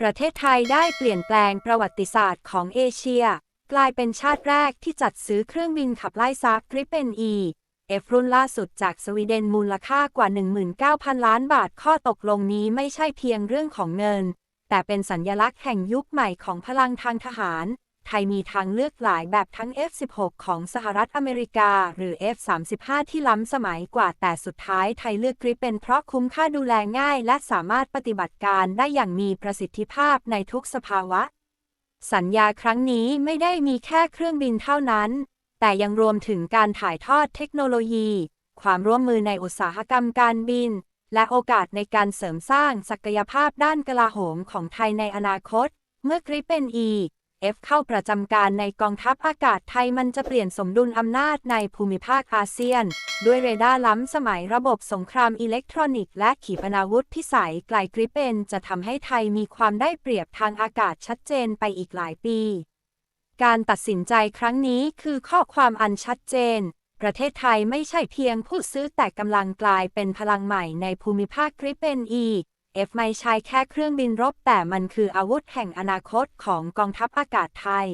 ประเทศไทยได้เปลี่ยนแปลงประวัติศาสตร์ของเอเชีย กลายเป็นชาติแรกที่จัดซื้อเครื่องบินขับไล่ซักกริปเปนอีเอฟรุ่นล่าสุดจากสวีเดนมูลค่ากว่า 19,000 ล้านบาทข้อตกลงนี้ไม่ใช่เพียงเรื่องของเงิน แต่เป็นสัญญลักษณ์แห่งยุคใหม่ของพลังทางทหาร ไทยมีทางเลือกหลายแบบทั้ง F-16 ของสหรัฐอเมริกา หรือ F-35 ที่ล้ำสมัยกว่าแต่สุดท้ายไทยเลือกกริปเป็นเพราะคุ้มค่าดูแลง่าย และสามารถปฏิบัติการได้อย่างมีประสิทธิภาพในทุกสภาวะ สัญญาครั้งนี้ไม่ได้มีแค่เครื่องบินเท่านั้น แต่ยังรวมถึงการถ่ายทอดเทคโนโลยี ความร่วมมือในอุตสาหกรรมการบิน และโอกาสในการเสริมสร้างศักยภาพด้านกลาโหมของไทยในอนาคต เมื่อกริปเป็น E F เข้าประจำการในกองทัพอากาศไทยมันจะเปลี่ยนสมดุลอำนาจในภูมิภาคอาเซียน ด้วยเรดาร์ล้ำสมัยระบบสงครามอิเล็กทรอนิกส์และขีปนาวุธพิสัยไกลกริปเปนจะทำให้ไทยมีความได้เปรียบทางอากาศชัดเจนไปอีกหลายปี การตัดสินใจครั้งนี้คือข้อความอันชัดเจน ประเทศไทยไม่ใช่เพียงผู้ซื้อแต่กำลังกลายเป็นพลังใหม่ในภูมิภาคกริปเปน E F ไม่ใช่แค่เครื่องบินรบแต่มันคืออาวุธแห่งอนาคตของกองทัพอากาศไทย